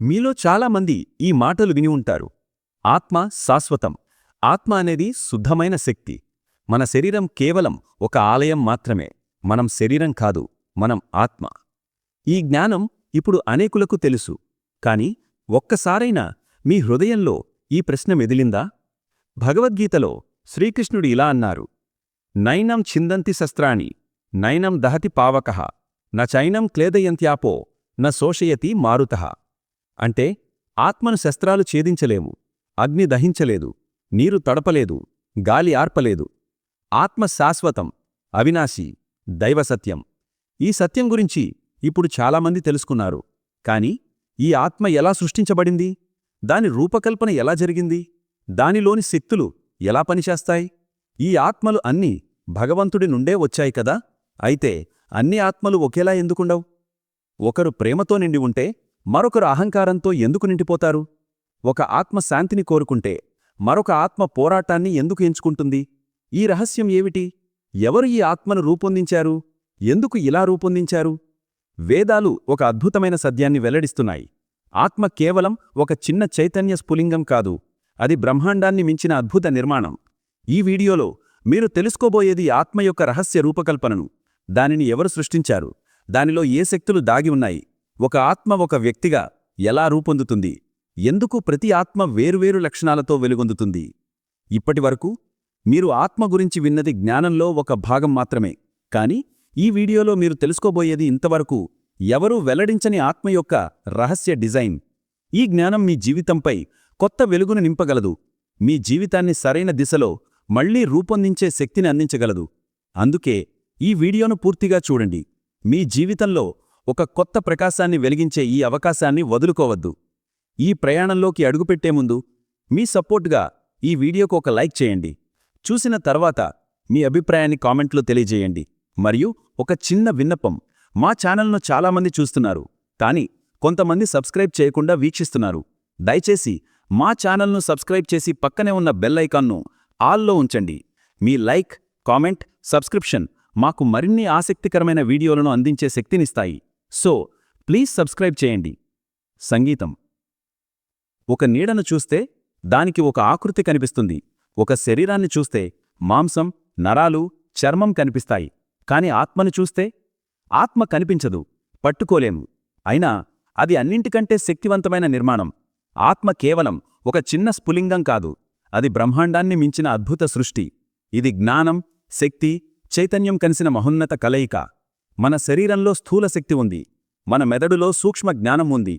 మీలో చాలామంది ఈ మాటలు విని ఉంటారు. ఆత్మ శాశ్వతం. ఆత్మ అనేది శుద్ధమైన శక్తి. మన శరీరం కేవలం ఒక ఆలయం మాత్రమే. మనం శరీరం కాదు మనం ఆత్మ. ఈ జ్ఞానం ఇప్పుడు అనేకులకు తెలుసు. కాని ఒక్కసారైనా మీ హృదయంలో ఈ ప్రశ్న మెదిలిందా? భగవద్గీతలో శ్రీకృష్ణుడు ఇలా అన్నారు. నైనం ఛిందంతి శస్త్రాణి నైనం దహతి పావకః న చైనం క్లేదయంత్యాపో న శోషయతి మారుతః. అంటే ఆత్మను శస్త్రాలు ఛేదించలేవు అగ్ని దహించలేదు నీరు తడపలేదు గాలి ఆర్పలేదు. ఆత్మ శాశ్వతం అవినాశి దైవసత్యం ఈ సత్యం గురించి ఇప్పుడు చాలామంది తెలుసుకున్నారు. కాని ఈ ఆత్మ ఎలా సృష్టించబడింది? దాని రూపకల్పన ఎలా జరిగింది? దానిలోని శక్తులు ఎలా పనిచేస్తాయి? ఈ ఆత్మలు అన్నీ భగవంతుడి నుండే వచ్చాయి కదా? అయితే అన్ని ఆత్మలు ఒకేలా ఎందుకుండవు? ఒకరు ప్రేమతో నిండి ఉంటే మరొకరు అహంకారంతో ఎందుకు నిండిపోతారు? ఒక ఆత్మ శాంతిని కోరుకుంటే మరొక ఆత్మ పోరాటాన్ని ఎందుకు ఎంచుకుంటుంది? ఈ రహస్యం ఏమిటి? ఎవరు ఈ ఆత్మను రూపొందించారు? ఎందుకు ఇలా రూపొందించారు? వేదాలు ఒక అద్భుతమైన సద్యాన్ని వెల్లడిస్తున్నాయి. ఆత్మ కేవలం ఒక చిన్న చైతన్య స్ఫులింగం కాదు అది బ్రహ్మాండాన్ని మించిన అద్భుత నిర్మాణం. ఈ వీడియోలో మీరు తెలుసుకోబోయేది ఆత్మ యొక్క రహస్య రూపకల్పనను. దానిని ఎవరు సృష్టించారు? దానిలో ఏ శక్తులు దాగి ఉన్నాయి? ఒక ఆత్మ ఒక వ్యక్తిగా ఎలా రూపొందుతుంది? ఎందుకు ప్రతి ఆత్మ వేరువేరు లక్షణాలతో వెలుగొందుతుంది? ఇప్పటివరకు మీరు ఆత్మ గురించి విన్నది జ్ఞానంలో ఒక భాగం మాత్రమే. కాని ఈ వీడియోలో మీరు తెలుసుకోబోయేది ఇంతవరకు ఎవరూ వెల్లడించని ఆత్మ యొక్క రహస్య డిజైన్. ఈ జ్ఞానం మీ జీవితంపై కొత్త వెలుగును నింపగలదు. మీ జీవితాన్ని సరైన దిశలో మళ్ళీ రూపొందించే శక్తిని అందించగలదు. అందుకే ఈ వీడియోను పూర్తిగా చూడండి. మీ జీవితంలో ఒక కొత్త ప్రకాశాన్ని వెలిగించే ఈ అవకాశాన్ని వదులుకోవద్దు. ఈ ప్రయాణంలోకి అడుగుపెట్టే ముందు మీ సపోర్ట్గా ఈ వీడియోకు ఒక లైక్ చేయండి. చూసిన తర్వాత మీ అభిప్రాయాన్ని కామెంట్లో తెలియజేయండి. మరియు ఒక చిన్న విన్నపం మా ఛానల్ను చాలామంది చూస్తున్నారు కానీ కొంతమంది సబ్స్క్రైబ్ చేయకుండా వీక్షిస్తున్నారు. దయచేసి మా ఛానల్ను సబ్స్క్రైబ్ చేసి పక్కనే ఉన్న బెల్ ఐకాన్ను ఆల్లో ఉంచండి. మీ లైక్ కామెంట్ సబ్స్క్రిప్షన్ మాకు మరిన్ని ఆసక్తికరమైన వీడియోలను అందించే శక్తినిస్తాయి. సో ప్లీజ్ సబ్స్క్రైబ్ చేయండి. సంగీతం. ఒక నీడను చూస్తే దానికి ఒక ఆకృతి కనిపిస్తుంది. ఒక శరీరాన్ని చూస్తే మాంసం నరాలు చర్మం కనిపిస్తాయి. కాని ఆత్మను చూస్తే ఆత్మ కనిపించదు. పట్టుకోలేము. అయినా అది అన్నింటికంటే శక్తివంతమైన నిర్మాణం. ఆత్మ కేవలం ఒక చిన్న స్ఫులింగం కాదు. అది బ్రహ్మాండాన్ని మించిన అద్భుత సృష్టి. ఇది జ్ఞానం శక్తి చైతన్యం కలిసిన మహోన్నత కలయిక. మన శరీరంలో స్థూల శక్తి ఉంది మన మెదడులో సూక్ష్మ జ్ఞానం ఉంది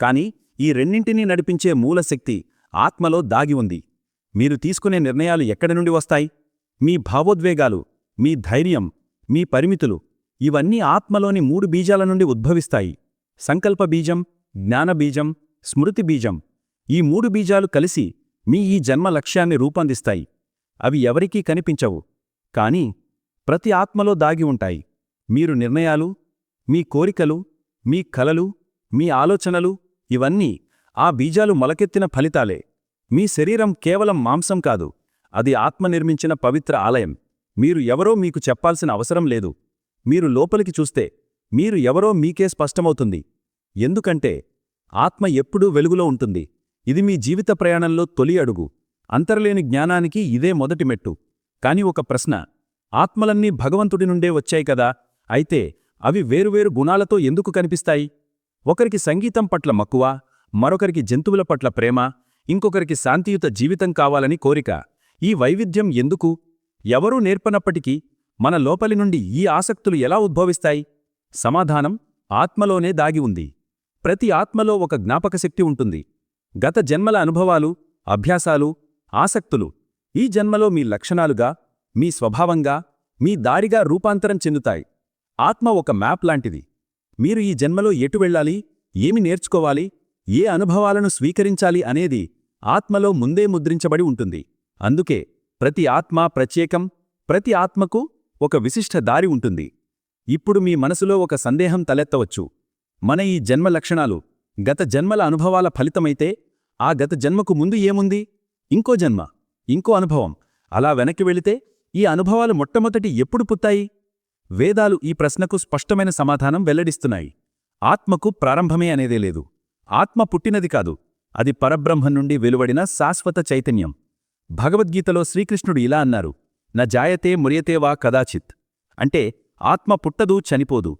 కాని ఈ రెండింటినీ నడిపించే మూలశక్తి ఆత్మలో దాగి ఉంది. మీరు తీసుకునే నిర్ణయాలు ఎక్కడి నుండి వస్తాయి? మీ భావోద్వేగాలు మీ ధైర్యం మీ పరిమితులు ఇవన్నీ ఆత్మలోని మూడు బీజాల నుండి ఉద్భవిస్తాయి. సంకల్ప బీజం జ్ఞానబీజం స్మృతి బీజం. ఈ మూడు బీజాలు కలిసి మీ ఈ జన్మ లక్ష్యాన్ని రూపొందిస్తాయి. అవి ఎవరికీ కనిపించవు కాని ప్రతి ఆత్మలో దాగి ఉంటాయి. మీరు నిర్ణయాలు మీ కోరికలు మీ కలలు మీ ఆలోచనలు ఇవన్నీ ఆ బీజాలు మొలకెత్తిన ఫలితాలే. మీ శరీరం కేవలం మాంసం కాదు అది ఆత్మ నిర్మించిన పవిత్ర ఆలయం. మీరు ఎవరో మీకు చెప్పాల్సిన అవసరం లేదు. మీరు లోపలికి చూస్తే మీరు ఎవరో మీకే స్పష్టమవుతుంది. ఎందుకంటే ఆత్మ ఎప్పుడూ వెలుగులో ఉంటుంది. ఇది మీ జీవిత ప్రయాణంలో తొలి అడుగు. అంతర్లేని జ్ఞానానికి ఇదే మొదటి మెట్టు. కాని ఒక ప్రశ్న ఆత్మలన్నీ భగవంతుడి నుండే వచ్చాయి కదా? అయితే అవి వేరువేరు గుణాలతో ఎందుకు కనిపిస్తాయి? ఒకరికి సంగీతం పట్ల మక్కువ మరొకరికి జంతువుల పట్ల ప్రేమ ఇంకొకరికి శాంతియుత జీవితం కావాలని కోరిక. ఈ వైవిధ్యం ఎందుకు? ఎవరూ నేర్పనప్పటికీ మన లోపలి నుండి ఈ ఆసక్తులు ఎలా ఉద్భవిస్తాయి? సమాధానం ఆత్మలోనే దాగి ఉంది. ప్రతి ఆత్మలో ఒక జ్ఞాపకశక్తి ఉంటుంది. గత జన్మల అనుభవాలు అభ్యాసాలు ఆసక్తులు ఈ జన్మలో మీ లక్షణాలుగా మీ స్వభావంగా మీ దారిగా రూపాంతరం చెందుతాయి. ఆత్మ ఒక మ్యాప్ లాంటిది. మీరు ఈ జన్మలో ఎటు వెళ్ళాలి ఏమి నేర్చుకోవాలి ఏ అనుభవాలను స్వీకరించాలి అనేది ఆత్మలో ముందే ముద్రించబడి ఉంటుంది. అందుకే ప్రతి ఆత్మ ప్రత్యేకం ప్రతి ఆత్మకు ఒక విశిష్ట దారి ఉంటుంది. ఇప్పుడు మీ మనసులో ఒక సందేహం తలెత్తవచ్చు. మన ఈ జన్మ లక్షణాలు గత జన్మల అనుభవాల ఫలితమైతే ఆ గత జన్మకు ముందు ఏముంది? ఇంకో జన్మ ఇంకో అనుభవం. అలా వెనక్కి వెళితే ఈ అనుభవాలు మొట్టమొదటి ఎప్పుడు పుత్తాయి వేదాలు ఈ ప్రశ్నకు స్పష్టమైన సమాధానం వెల్లడిస్తున్నాయి. ఆత్మకు ప్రారంభమే అనేదే లేదు. ఆత్మ పుట్టినది కాదు. అది పరబ్రహ్మం నుండి వెలువడిన శాశ్వత చైతన్యం. భగవద్గీతలో శ్రీకృష్ణుడు ఇలా అన్నారు. న జాయతే మురియతే వా కదాచిత్. అంటే ఆత్మ పుట్టదు చనిపోదు.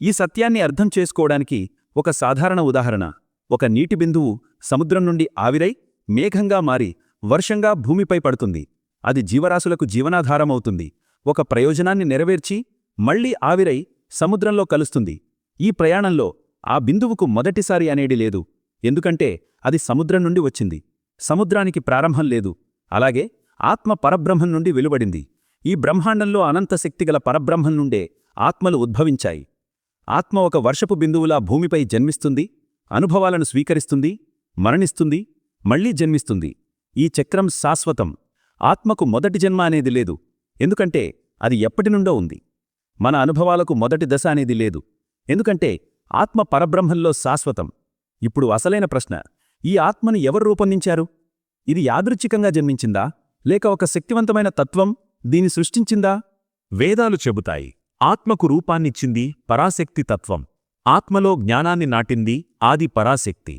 ఈ సత్యాన్ని అర్థం చేసుకోవడానికి ఒక సాధారణ ఉదాహరణ. ఒక నీటి బిందువు సముద్రం నుండి ఆవిరై మేఘంగా మారి వర్షంగా భూమిపై పడుతుంది. అది జీవరాశులకు జీవనాధారమవుతుంది. ఒక ప్రయోజనాన్ని నెరవేర్చి మళ్ళీ ఆవిరై సముద్రంలో కలుస్తుంది. ఈ ప్రయాణంలో ఆ బిందువుకు మొదటిసారి అనేది లేదు. ఎందుకంటే అది సముద్రం నుండి వచ్చింది. సముద్రానికి ప్రారంభం లేదు. అలాగే ఆత్మ పరబ్రహ్మం నుండి వెలువడింది. ఈ బ్రహ్మాండంలో అనంతశక్తిగల పరబ్రహ్మం నుండే ఆత్మలు ఉద్భవించాయి. ఆత్మ ఒక వర్షపు బిందువులా భూమిపై జన్మిస్తుంది అనుభవాలను స్వీకరిస్తుంది మరణిస్తుంది మళ్ళీ జన్మిస్తుంది. ఈ చక్రం శాశ్వతం. ఆత్మకు మొదటి జన్మ అనేది లేదు. ఎందుకంటే అది ఎప్పటినుండో ఉంది. మన అనుభవాలకు మొదటి దశ అనేది లేదు. ఎందుకంటే ఆత్మ పరబ్రహ్మంలో శాశ్వతం. ఇప్పుడు అసలైన ప్రశ్న ఈ ఆత్మని ఎవరు రూపొందించారు? ఇది యాదృచ్ఛికంగా జన్మించిందా? లేక ఒక శక్తివంతమైన తత్వం దీని సృష్టించిందా? వేదాలు చెబుతాయి ఆత్మకు రూపాన్నిచ్చింది పరాశక్తి తత్వం. ఆత్మలో జ్ఞానాన్ని నాటింది ఆది పరాశక్తి.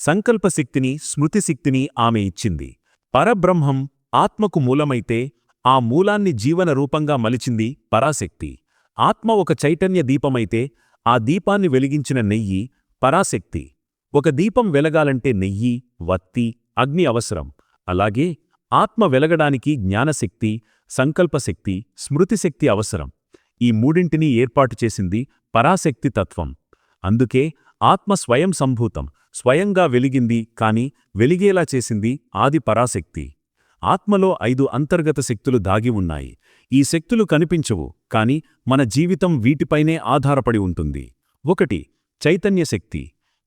సంకల్పశక్తిని స్మృతిశక్తిని ఆమె ఇచ్చింది. పరబ్రహ్మం ఆత్మకు మూలమైతే ఆ మూలాన్ని జీవన రూపంగా మలిచింది పరాశక్తి. ఆత్మ ఒక చైతన్య దీపమైతే ఆ దీపాన్ని వెలిగించిన నెయ్యి పరాశక్తి. ఒక దీపం వెలగాలంటే నెయ్యి వత్తి అగ్ని అవసరం. అలాగే ఆత్మ వెలగడానికి జ్ఞానశక్తి సంకల్పశక్తి స్మృతిశక్తి అవసరం. ఈ మూడింటినీ ఏర్పాటు చేసింది పరాశక్తి తత్వం. అందుకే ఆత్మ స్వయం సంభూతం స్వయంగా వెలిగింది కాని వెలిగేలా చేసింది ఆది పరాశక్తి. ఆత్మలో ఐదు అంతర్గత శక్తులు దాగి ఉన్నాయి. ఈ శక్తులు కనిపించవు కాని మన జీవితం వీటిపైనే ఆధారపడి ఉంటుంది. ఒకటి చైతన్యశక్తి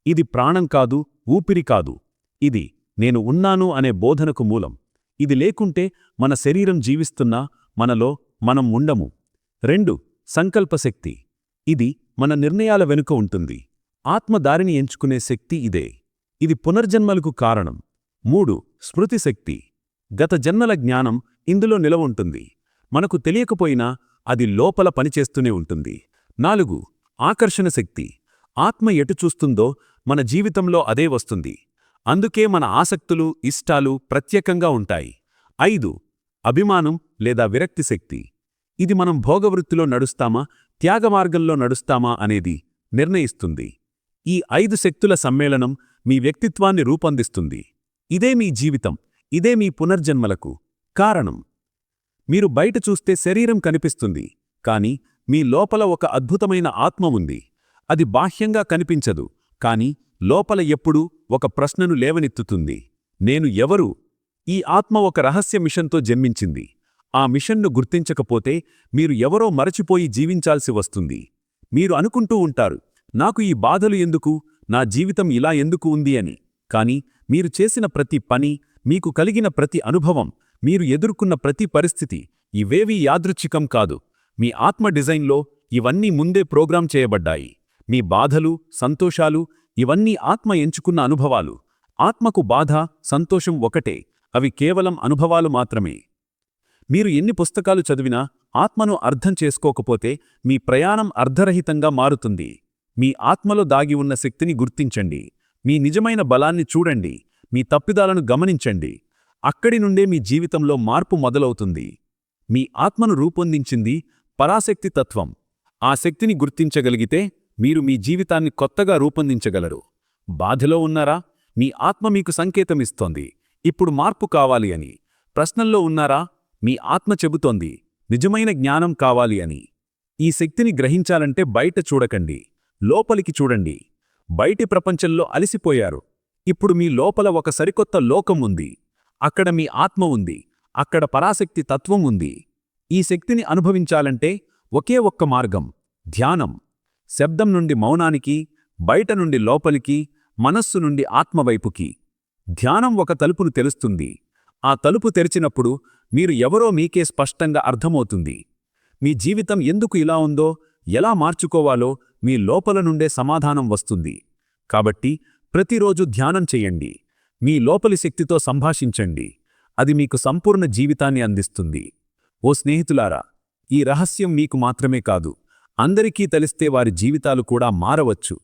ఇది ప్రాణం కాదు ఊపిరి కాదు. ఇది నేను ఉన్నాను అనే బోధనకు మూలం. ఇది లేకుంటే మన శరీరం జీవిస్తున్నా మనలో మనం ఉండము. రెండు సంకల్పశక్తి ఇది మన నిర్ణయాల వెనుక ఉంటుంది. ఆత్మదారిని ఎంచుకునే శక్తి ఇదే. ఇది పునర్జన్మలకు కారణం. మూడు స్మృతిశక్తి గత జన్మల జ్ఞానం ఇందులో నిలవుంటుంది. మనకు తెలియకపోయినా అది లోపల పనిచేస్తూనే ఉంటుంది. నాలుగు ఆకర్షణ శక్తి. ఆత్మ ఎటు చూస్తుందో మన జీవితంలో అదే వస్తుంది. అందుకే మన ఆసక్తులు ఇష్టాలు ప్రత్యేకంగా ఉంటాయి. ఐదు అభిమానం లేదా విరక్తి శక్తి. ఇది మనం భోగవృత్తిలో నడుస్తామా త్యాగమార్గంలో నడుస్తామా అనేది నిర్ణయిస్తుంది. ఈ ఐదు శక్తుల సమ్మేళనం మీ వ్యక్తిత్వాన్ని రూపొందిస్తుంది. ఇదే మీ జీవితం. ఇదే మీ పునర్జన్మలకు కారణం. మీరు బయట చూస్తే శరీరం కనిపిస్తుంది కాని మీ లోపల ఒక అద్భుతమైన ఆత్మ ఉంది. అది బాహ్యంగా కనిపించదు కాని లోపల ఎప్పుడూ ఒక ప్రశ్నను లేవనెత్తుతుంది. నేను ఎవరు? ఈ ఆత్మ ఒక రహస్య మిషన్తో జన్మించింది. ఆ మిషన్ను గుర్తించకపోతే మీరు ఎవరో మరచిపోయి జీవించాల్సి వస్తుంది. మీరు అనుకుంటూ ఉంటారు నాకు ఈ బాధలు ఎందుకు? నా జీవితం ఇలా ఎందుకు ఉంది అని. కాని మీరు చేసిన ప్రతి పని మీకు కలిగిన ప్రతి అనుభవం మీరు ఎదుర్కొన్న ప్రతి పరిస్థితి ఇవేవీ యాదృచ్ఛికం కాదు. మీ ఆత్మ డిజైన్లో ఇవన్నీ ముందే ప్రోగ్రాం చేయబడ్డాయి. మీ బాధలు సంతోషాలు ఇవన్నీ ఆత్మ ఎంచుకున్న అనుభవాలు. ఆత్మకు బాధ సంతోషం ఒకటే. అవి కేవలం అనుభవాలు మాత్రమే. మీరు ఎన్ని పుస్తకాలు చదివినా ఆత్మను అర్థం చేసుకోకపోతే మీ ప్రయాణం అర్ధరహితంగా మారుతుంది. మీ ఆత్మలో దాగి ఉన్న శక్తిని గుర్తించండి. మీ నిజమైన బలాన్ని చూడండి. మీ తప్పిదాలను గమనించండి. అక్కడి నుండే మీ జీవితంలో మార్పు మొదలవుతుంది. మీ ఆత్మను రూపొందించింది పరాశక్తి తత్వం. ఆ శక్తిని గుర్తించగలిగితే మీరు మీ జీవితాన్ని కొత్తగా రూపొందించగలరు. బాధలో ఉన్నారా? మీ ఆత్మ మీకు సంకేతమిస్తోంది. ఇప్పుడు మార్పు కావాలి అని. ప్రశ్నల్లో ఉన్నారా? మీ ఆత్మ చెబుతోంది. నిజమైన జ్ఞానం కావాలి అని. ఈ శక్తిని గ్రహించాలంటే బయట చూడకండి. లోపలికి చూడండి. బయటి ప్రపంచంలో అలిసిపోయారు. ఇప్పుడు మీ లోపల ఒక సరికొత్త లోకం ఉంది అక్కడ మీ ఆత్మ ఉంది అక్కడ పరాశక్తి తత్వం ఉంది. ఈ శక్తిని అనుభవించాలంటే ఒకే ఒక్క మార్గం ధ్యానం. శబ్దం నుండి మౌనానికి బయట నుండి లోపలికి మనస్సు నుండి ఆత్మవైపుకి ధ్యానం ఒక తలుపును తెలుస్తుంది ఆ తలుపు తెరిచినప్పుడు మీరు ఎవరో మీకే స్పష్టంగా అర్థమవుతుంది. మీ జీవితం ఎందుకు ఇలా ఉందో ఎలా మార్చుకోవాలో మీ లోపల నుండే సమాధానం వస్తుంది. కాబట్టి ప్రతిరోజు ధ్యానం చెయ్యండి మీ లోపలి శక్తితో సంభాషించండి. అది మీకు సంపూర్ణ జీవితాన్ని అందిస్తుంది. ఓ స్నేహితులారా ఈ రహస్యం మీకు మాత్రమే కాదు అందరికీ తెలిస్తే వారి జీవితాలు కూడా మారవచ్చు.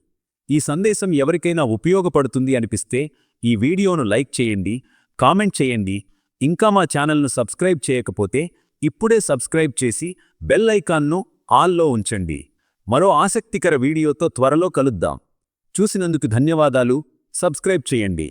ఈ సందేశం ఎవరికైనా ఉపయోగపడుతుంది అనిపిస్తే ఈ వీడియోను లైక్ చేయండి కామెంట్ చేయండి. ఇంకా మా ఛానల్ను సబ్స్క్రైబ్ చేయకపోతే ఇప్పుడే సబ్స్క్రైబ్ చేసి బెల్ ఐకాన్ను ఆల్లో ఉంచండి. మరో ఆసక్తికర వీడియోతో త్వరలో కలుద్దాం. చూసినందుకు ధన్యవాదాలు. సబ్స్క్రైబ్ చేయండి.